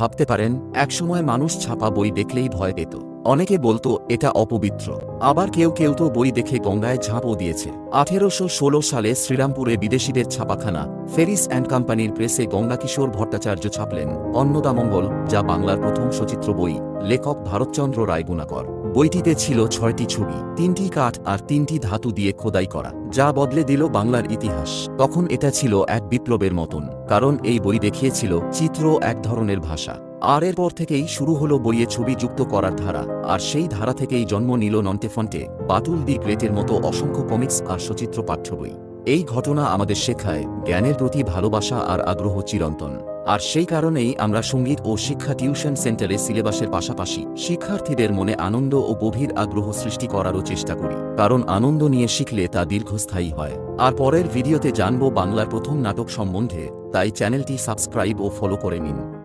ভাবতে পারেন, একসময় মানুষ ছাপা বই দেখলেই ভয় পেত। অনেকে বলতো, এটা অপবিত্র। আবার কেউ কেউ তো বই দেখে গঙ্গায় ঝাঁপও দিয়েছে। আঠেরোশো ষোলো সালে শ্রীরামপুরে বিদেশিদের ছাপাখানা, ফেরিস অ্যান্ড কোম্পানির প্রেসে গঙ্গাকিশোর ভট্টাচার্য ছাপলেন অন্নদামঙ্গল যা বাংলার প্রথম সচিত্র বই, লেখক ভারতচন্দ্র রায় গুণাকর বইটিতে ছিল ছয়টি ছবি, তিনটি কাঠ আর তিনটি ধাতু দিয়ে খোদাই করা, যা বদলে দিল বাংলার ইতিহাস। তখন এটা ছিল এক বিপ্লবের মতন, কারণ এই বই দেখিয়েছিল চিত্র এক ধরনের ভাষা। আর এরপর থেকেই শুরু হলো বইয়ে ছবি যুক্ত করার ধারা, আর সেই ধারা থেকেই জন্ম নিল নন্টেফন্টে, বাতুল দি গ্রেটের মতো অসংখ্য কমিক্স আর সচিত্র পাঠ্য বই। এই ঘটনা আমাদের শেখায় জ্ঞানের প্রতি ভালোবাসা আর আগ্রহ চিরন্তন। আর সেই কারণেই আমরা সংগীত ও শিক্ষা টিউশন সেন্টারে সিলেবাসের পাশাপাশি শিক্ষার্থীদের মনে আনন্দ ও গভীর আগ্রহ সৃষ্টি করারও চেষ্টা করি। কারণ আনন্দ নিয়ে শিখলে তা দীর্ঘস্থায়ী হয়। আর পরের ভিডিওতে জানব বাংলার প্রথম নাটক সম্বন্ধে, তাই চ্যানেলটি সাবস্ক্রাইব ও ফলো করে নিন।